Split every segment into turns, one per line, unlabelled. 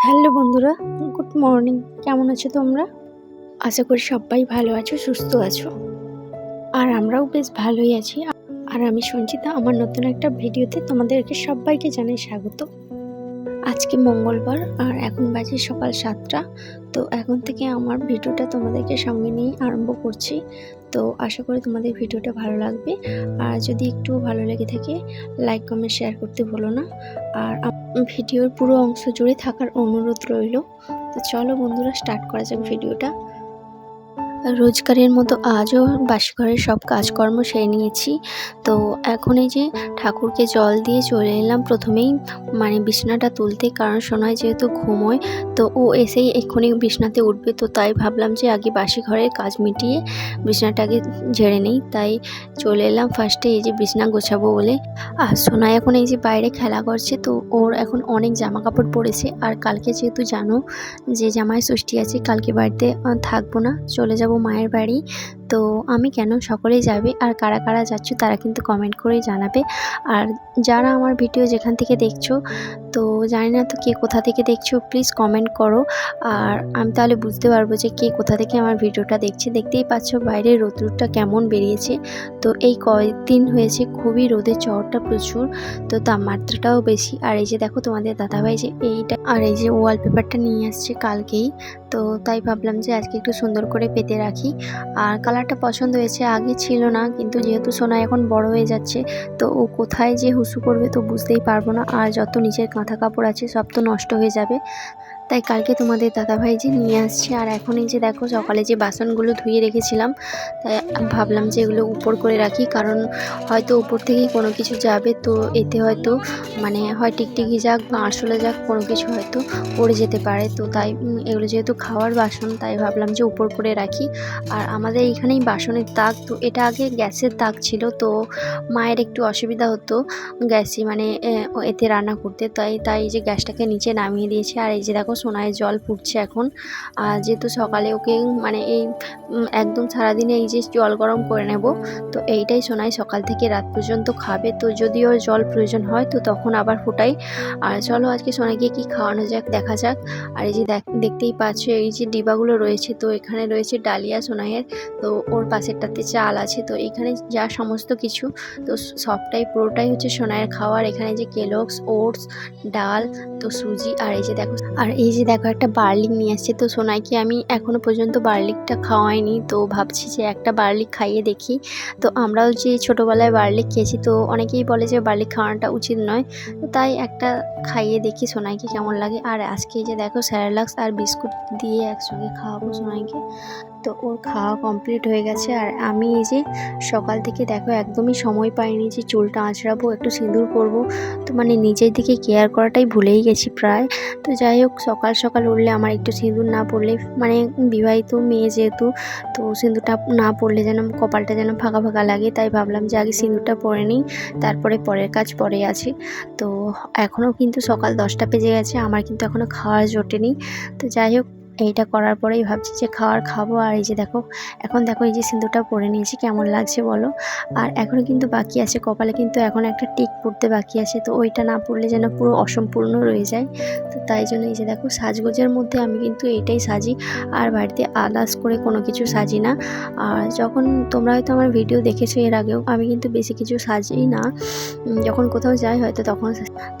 Hello বন্ধুরা, good morning. কেমন আছো তোমরা? আশা করি সবাই ভালো আছো, সুস্থ আছো। আর আমরাও বেশ ভালোই আছি। আর আমি সঞ্চিতা, আমার নতুন একটা ভিডিওতে তোমাদেরকে সবাইকে জানাই স্বাগত। আজকে মঙ্গলবার আর এখন বাজে সকাল সাতটা। তো এখন থেকে আমার ভিডিওটা তোমাদেরকে সঙ্গে নিয়ে আরম্ভ করছি। তো আশা করি তোমাদের ভিডিওটা ভালো লাগবে। আর যদি একটু ভালো লেগে থাকে, লাইক, কমেন্ট, শেয়ার করতে ভুলো না। আর ভিডিওর পুরো অংশ জুড়ে থাকার অনুরোধ রইল। তো চলো বন্ধুরা, স্টার্ট করা যাক ভিডিওটা। রোজগারের মতো আজও বাসি ঘরের সব কাজকর্ম সেরে নিয়েছি। তো এখন এই যে ঠাকুরকে জল দিয়ে চলে এলাম প্রথমেই মানে বিছনাটা তুলতে, কারণ সোনায় যেহেতু ঘুমোয়, তো ও এসেই এক্ষুনি বিছনাতে উঠবে। তো তাই ভাবলাম যে আগে বাসি ঘরের কাজ মিটিয়ে বিছনাটাকে ঝেড়ে নেই। তাই চলে এলাম ফার্স্টে এই যে বিছনা গোছাবো বলে। আর সোনায় এখন এই যে বাইরে খেলা করছে, তো ওর এখন অনেক জামা কাপড় পরেছে। আর কালকে যেহেতু জানো যে জামাই ষষ্ঠী আছে, কালকে বাড়িতে থাকব না, চলে যাব মায়ের বাড়ি। তো আমি কেন সকলেই যাবে? আর কারা কারা যাচ্ছ তারা কিন্তু কমেন্ট করে জানাবে। আর যারা আমার ভিডিও যেখান থেকে দেখছ, তো জানি না তো কে কোথা থেকে দেখছ প্লিজ কমেন্ট করো। আর আমি তাহলে বুঝতে পারব যে কে কোথা থেকে আমার ভিডিওটা দেখছে। দেখতেই পাচ্ছ বাইরে রোদ্রুরটা কেমন বেরিয়েছে। তো এই কয়েকদিন হয়েছে খুবই রোদের চড়টা প্রচুর, তো তাপমাত্রাটাও বেশি। আর এই যে দেখো তোমাদের দাদাভাই যে এইটা, আর এই যে ওয়ালপেপারটা নিয়ে আসছে কালকেই। তো তাই ভাবলাম যে আজকে একটু সুন্দর করে পেতে রাখি। আর কালারটা পছন্দ হয়েছে, আগে ছিল না, কিন্তু যেহেতু সোনা এখন বড় হয়ে যাচ্ছে, তো ও কোথায় যে হুসু করবে তো বুঝতেই পারব না। আর যত নিচের কাঁথা কাপড় আছে সব তো নষ্ট হয়ে যাবে। তাই কালকে তোমাদের দাদাভাই যে নিয়ে আসছে। আর এখন এই যে দেখো, সকালে যে বাসনগুলো ধুয়ে রেখেছিলাম, তাই ভাবলাম যে এগুলো উপর করে রাখি, কারণ হয়তো উপর থেকেই কোনো কিছু যাবে, তো এতে হয়তো মানে হয় টিকটিকি যাক বা আরশোলা যাক, কোনো কিছু হয়তো পড়ে যেতে পারে। তো তাই এগুলো যেহেতু খাওয়ার বাসন, তাই ভাবলাম যে উপর করে রাখি। আর আমাদের এইখানেই বাসনের তাক তো এটা আগে গ্যাসের তাক ছিল, তো মায়ের একটু অসুবিধা হতো গ্যাসে মানে এতে রান্না করতে, তাই তাই যে গ্যাসটাকে নিচে নামিয়ে দিয়েছে। আর এই যে দেখো সোনায় জল ফুটছে এখন। আর যেহেতু সকালে ওকে মানে এই একদম সারাদিনে এই যে জল গরম করে নেব, তো এইটাই সোনায় সকাল থেকে রাত পর্যন্ত খাবে। তো যদি ওর জল প্রয়োজন হয়, তো তখন আবার ফোটাই। আর চলো আজকে সোনাকে কি খাওয়ানো যাক, দেখা যাক। আর এই যে দেখ- দেখতেই পাচ্ছ, এই যে ডিবাগুলো রয়েছে, তো এখানে রয়েছে ডালিয়া সোনাইয়ের, তো ওর পাশেরটাতে চাল আছে। তো এখানে যা সমস্ত কিছু, তো সবটাই, পুরোটাই হচ্ছে সোনাইয়ের খাওয়ার। এখানে যে কেলক্স, ওটস, ডাল, তো সুজি, আর এই যে দেখো, আর এই যে দেখো একটা বার্লিক নিয়ে আসছে। তো সোনাইকে আমি এখনও পর্যন্ত বার্লিকটা খাওয়াইনি। তো ভাবছি যে একটা বার্লিক খাইয়ে দেখি। তো আমরাও যে ছোটোবেলায় বার্লিক খেয়েছি, তো অনেকেই বলে যে বার্লিক খাওয়ানোটা উচিত নয়। তো তাই একটা খাইয়ে দেখি সোনাইকে কেমন লাগে। আর আজকে যে দেখো স্যারালাক্স আর বিস্কুট দিয়ে একসঙ্গে খাওয়াবো সোনাইকে। তো ওর খাওয়া কমপ্লিট হয়ে গেছে। আর আমি এই যে সকাল থেকে দেখো একদমই সময় পাইনি যে চুলটা আঁচড়াবো, একটু সিঁদুর করব তো মানে নিজের দিকে কেয়ার করাটাই ভুলেই গেছি প্রায়। তো যাই হোক, সকাল সকাল উঠলে আমার একটু সিঁদুর না পড়লে মানে বিবাহিত মেয়ে যেহেতু, তো সিঁদুরটা না পড়লে যেন কপালটা যেন ফাঁকা ফাঁকা লাগে, তাই ভাবলাম যে আগে সিঁদুরটা পরে নিই, তারপরে পরের কাজ পরে আছে। তো এখনও কিন্তু সকাল দশটা বেজে গেছে, আমার কিন্তু এখনও খাওয়ার জোটেনি তো যাই হোক এইটা করার পরেই ভাবছি যে খাওয়ার খাব। আর এই যে দেখো, এখন দেখো এই যে সিঁদুরটা পরে নিয়েছি, কেমন লাগছে বলো? আর এখনও কিন্তু বাকি আছে, কপালে কিন্তু এখন একটা টিক পড়তে বাকি আছে, তো ওইটা না পড়লে যেন পুরো অসম্পূর্ণ রয়ে যায়। তো তাই জন্য এই যে দেখো, সাজগোজের মধ্যে আমি কিন্তু এইটাই সাজি, আর বাড়িতে আদার্স করে কোনো কিছু সাজি না। আর যখন তোমরা হয়তো আমার ভিডিও দেখেছ এর আগেও, আমি কিন্তু বেশি কিছু সাজি না। যখন কোথাও যাই হয়তো তখন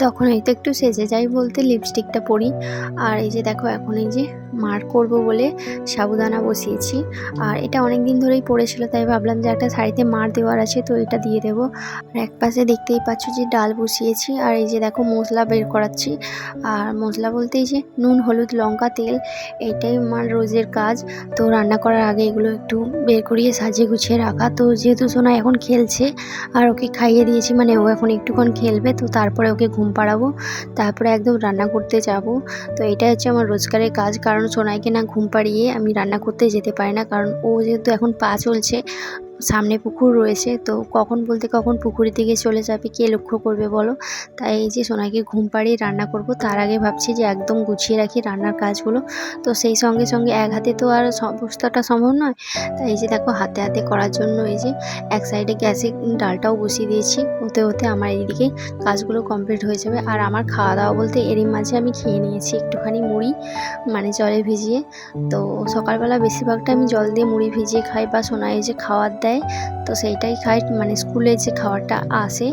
তখন হয়তো একটু সেজে যাই বলতে লিপস্টিকটা পরি। আর এই যে দেখো, এখন এই যে মার করব বলে সাবুদানা বসিয়েছি। আর এটা অনেক দিন ধরেই পড়েছিল, তাই ভাবলাম যে একটা শাড়িতে মার দেওয়ার আছে, তো এটা দিয়ে দেবো। আর এক পাশে দেখতেই পাচ্ছ যে ডাল বসিয়েছি, আর এই যে দেখো মশলা বের করাচ্ছি। আর মশলা বলতেই যে নুন, হলুদ, লঙ্কা, তেল, এটাই আমার রোজের কাজ। তো রান্না করার আগে এগুলো একটু বের করিয়ে সাজিয়ে গুছিয়ে রাখা। তো যেহেতু সোনা এখন খেলছে, আর ওকে খাইয়ে দিয়েছি মানে ও এখন একটুক্ষণ খেলবে, তো তারপরে ওকে ঘুম পাড়াবো, তারপরে একদম রান্না করতে যাব। তো এটাই হচ্ছে আমার রোজগারের কাজ, কারণ সোনাইকে না ঘুম পাড়িয়ে আমি রান্না করতে যেতে পারি না, কারণ ও যেহেতু এখন পা চলছে সামনে পুকুর রয়েছে, তো কখন বলতে কখন পুকুরের দিকে চলে যাবে, কে লক্ষ্য করবে বলো? তাই এই যে সোনাকে ঘুম পাড়িয়ে রান্না করব, তার আগে ভাবছি যে একদম গুছিয়ে রাখি রান্নার কাজগুলো। তো সেই সঙ্গে সঙ্গে এক হাতে তো আর সমস্তটা সম্ভব নয়, তাই এই যে দেখো হাতে হাতে করার জন্য এই যে এক সাইডে গ্যাসে ডালটাও বসিয়ে দিয়েছি হতে হতে আমার এইদিকে কাজগুলো কমপ্লিট হয়ে যাবে। আর আমার খাওয়া দাওয়া বলতে এরই মাঝে আমি খেয়ে নিয়েছি একটুখানি মুড়ি মানে জলে ভিজিয়ে। তো সকালবেলা বেশিরভাগটা আমি জল দিয়ে মুড়ি ভিজিয়ে খাই বা সোনায় যে খাবার দেয়। তো সেইটাই খাই মানে স্কুলে যে খাবারটা আসে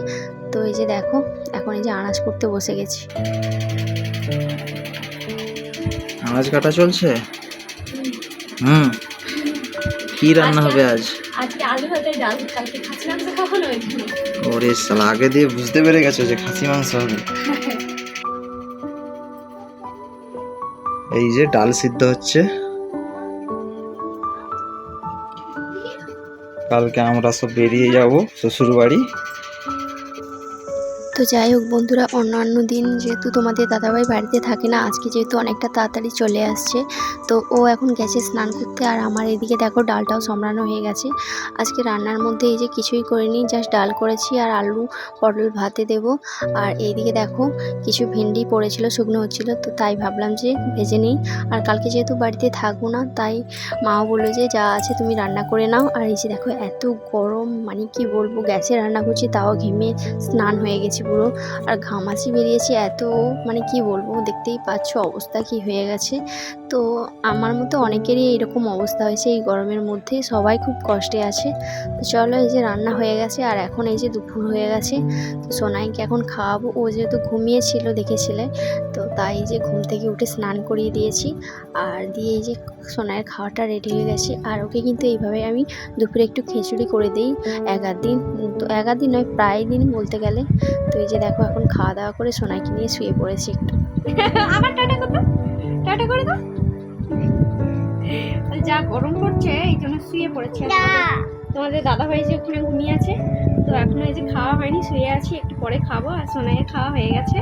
তো এই যে দেখো এখন এই যে আনাজ করতে বসে গেছি।
আনাজ কাটা চলছে? হুম। কি রান্না হবে আজ?
আজকে আলু ভাতে ডাল। কালকে খাচ্ছি না কখনো
ওরে শালা আগে দিয়ে বুঝতে পেরে গেছো যে খাসি মাংস হবে। এই যে ডাল সিদ্ধ হচ্ছে। কালকে আমরা সব বেরিয়ে যাব শ্বশুর বাড়ি
তো যাই হোক বন্ধুরা, অন্যান্য দিন যেহেতু তোমাদের দাদাভাই বাড়িতে থাকে না, আজকে যেহেতু অনেকটা তাড়াতাড়ি চলে আসছে, তো ও এখন গেছে স্নান করতে আর আমার এদিকে দেখো ডালটাও সম্রানো হয়ে গেছে। আজকে রান্নার মধ্যে এই যে কিছুই করিনি জাস্ট ডাল করেছি আর আলু, পটল ভাতে দেব। আর এইদিকে দেখো কিছু ভেন্ডি পড়েছিল, শুকনো হচ্ছিল, তো তাই ভাবলাম যে ভেজে নিই। আর কালকে যেহেতু বাড়িতে থাকব না, তাই মাও বলল যে যা আছে তুমি রান্না করে নাও। আর এই যে দেখো এত গরম মানে কি বলব, গ্যাসে রান্না করছি, তাও ঘেমে স্নান হয়ে গেছি পুরো আর ঘামাচি বেরিয়েছে, এত মানে কি বলব, দেখতেই পাচ্ছ অবস্থা কি হয়ে গেছে। তো আমার মতো অনেকেরই এরকম অবস্থা হয়েছে এই গরমের মধ্যে, সবাই খুব কষ্টে আছে। তো চলো এই যে রান্না হয়ে গেছে, আর এখন এই যে দুপুর হয়ে গেছে, তো সোনাইকে এখন খাওয়াবো। ও যেহেতু ঘুমিয়েছিল, দেখেছিলে, তো তাই যে ঘুম থেকে উঠে স্নান করিয়ে দিয়েছি আর দিয়ে এই যে সোনাইয়ের খাওয়াটা রেডি হয়ে গেছে। আর ওকে কিন্তু এইভাবে আমি দুপুরে একটু খিচুড়ি করে দিই এগার দিন। তো এগার দিন নয় প্রায় দিন বলতে গেলে। তো এই যে দেখো এখন খাওয়া দাওয়া করে সোনাইকে নিয়ে শুয়ে পড়েছি একটু।
আবার টাটা করতো টাটা করে দাও। যা গরম পড়ছে এই জন্য শুয়ে পড়েছে তোমাদের দাদা ভাই যে ওখানে ঘুমিয়ে আছে তো এখনও এই যে খাওয়া হয়নি শুয়ে আছি একটু পরে খাব। আর সোনাইয়ের খাওয়া হয়ে গেছে।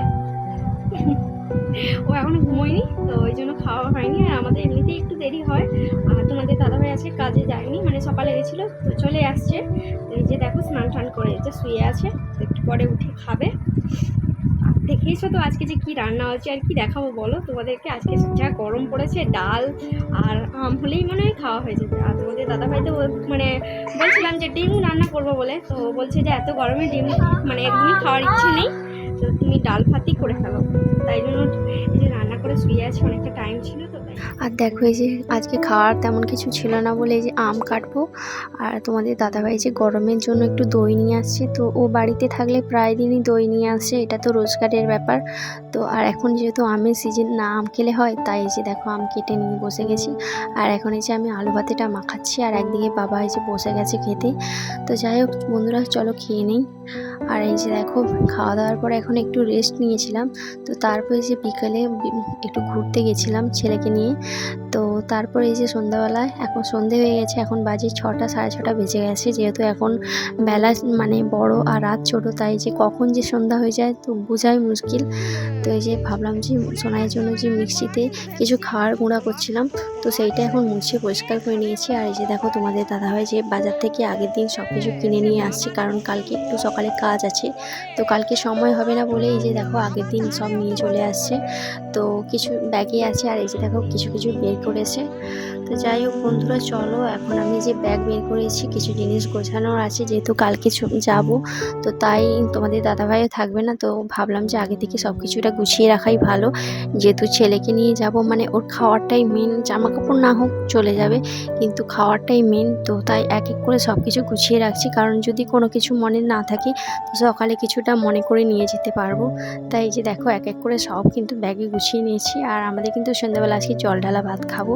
ও এখনও ঘুমোয়নি, তো ওই জন্য খাওয়া হয়নি। আর আমাদের এমনিতেই একটু দেরি হয়। আর তোমাদের দাদা ভাই আছে কাজে যায়নি মানে সকালে গেছিল, তো চলে আসছে। এই যে দেখো, স্নান টান করে যে শুয়ে আছে একটু পরে উঠে খাবে। দেখেইছো তো আজকে যে কি রান্না হচ্ছে আর কি দেখাবো বলো? তোমাদেরকে আজকে যা গরম পড়েছে, ডাল আর আম হলেই মনে হয় খাওয়া হয়ে যাবে। আর তোমাদের দাদাভাই তো মানে বলছিলাম যে ডিম রান্না করব বলে, তো বলছে যে এত গরমে ডিম মানে একদমই খাওয়ার ইচ্ছে নেই। তো তুমি ডাল ভাতই করে ফেলো। করে শুয়ে আছে, অনেকটা টাইম ছিল তো
আর দেখো এই যে আজকে খাওয়ার তেমন কিছু ছিল না বলে এই যে আম কাটবো। আর তোমাদের দাদাভাই যে গরমের জন্য একটু দই নিয়ে আসছে, তো ও বাড়িতে থাকলে প্রায় দিনই দই নিয়ে আসে, এটা তো রোজগারের ব্যাপার। তো আর এখন যেহেতু আমের সিজন না আম খেলে হয়, তাই এই যে দেখো আম কেটে নিয়ে বসে গেছি। আর এখন এই যে আমি আলু ভাতেটা মাখাচ্ছি, আর একদিকে বাবা এই যে বসে গেছে খেতে। তো যাই হোক বন্ধুরা, চলো খেয়ে নিই। আর এই যে দেখো খাওয়া দাওয়ার পরে এখন একটু রেস্ট নিয়েছিলাম। তো তারপরে যে বিকালে একটু ঘুরতে গেছিলাম ছেলেকে নিয়ে। তো তারপরে এই যে সন্ধ্যাবেলায়, এখন সন্ধে হয়ে গেছে, এখন বাজে ছটা, সাড়ে ছটা বেজে গেছে। যেহেতু এখন বেলা মানে বড় আর রাত ছোটো, তাই যে কখন যে সন্ধ্যা হয়ে যায় তো বোঝাই মুশকিল। তো এই যে ভাবলাম যে সোনাইয়ের জন্য যে মিক্সিতে কিছু খাওয়ার গুঁড়া করছিলাম, তো সেইটা এখন মুছে পরিষ্কার করে নিয়েছি। আর এই যে দেখো তোমাদের দাদাভাই যে বাজার থেকে আগের দিন সব কিছু কিনে নিয়ে আসছে, কারণ কালকে একটু সকালে কাজ আছে। তো কালকে সময় হবে না বলে এই যে দেখো আগের দিন সব নিয়ে চলে আসছে। তো কিছু ব্যাগে আছে আর এই যে দেখো কিছু কিছু বের করেছে। তো যাই হোক বন্ধুরা চলো, এখন আমি যে ব্যাগ বের করেছি কিছু জিনিস গোছানোর আছে, যেহেতু কালকে যাব, তো তাই তোমাদের দাদাভাইও থাকবে না, তো ভাবলাম যে আগে থেকে সব কিছুটা গুছিয়ে রাখাই ভালো। যেহেতু ছেলেকে নিয়ে যাব মানে ওর খাওয়ারটাই মেন জামা কাপড় না হোক চলে যাবে, কিন্তু খাওয়ারটাই মেন তো তাই এক এক করে সব কিছু গুছিয়ে রাখছি। কারণ যদি কোনো কিছু মনে না থাকে তো সকালে কিছুটা মনে করে নিয়ে যেতে পারব। তাই যে দেখো, এক এক করে সব কিন্তু ব্যাগে গুছিয়ে নিয়েছি। আর আমাদের কিন্তু সন্ধ্যাবেলা আজকে জল ঢালা ভাত খাব।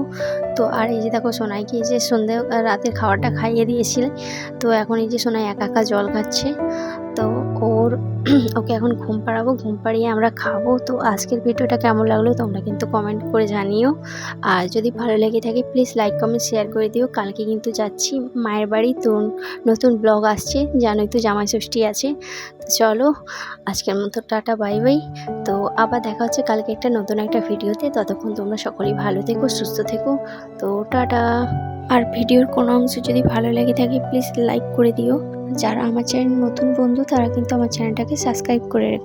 তো আর এই যে দেখো, সোনাইকে যে সন্ধ্যে, রাতের খাওয়াটা খাইয়ে দিয়েছিলে। তো এখন এই যে সোনাই একা একা জল খাচ্ছে। তো ওর ওকে এখন ঘুম পাড়াবো, ঘুম পাড়িয়ে আমরা খাব। তো আজকের ভিডিওটা কেমন লাগল তোমরা কিন্তু কমেন্ট করে জানিও। আর যদি ভালো লেগে থাকে প্লিজ লাইক কমেন্ট শেয়ার করে দিও। কালকে কিন্তু যাচ্ছি মায়ের বাড়ি, তো নতুন ব্লগ আসছে, জানোই তো জামাই ষষ্ঠী আছে। চলো, আজকের মতো টাটা, বাই বাই। তো আবার দেখা হচ্ছে কালকে একটা নতুন একটা ভিডিওতে। ততক্ষণ তোমরা সকলেই ভালো থেকো, সুস্থ থেকো। তো টাটা। আর ভিডিওর কোনো অংশ যদি ভালো লেগে থাকে প্লিজ লাইক করে দিও। যারা আমার চ্যানেল নতুন বন্ধু, তারা কিন্তু আমার চ্যানেলটাকে সাবস্ক্রাইব করে রেখো।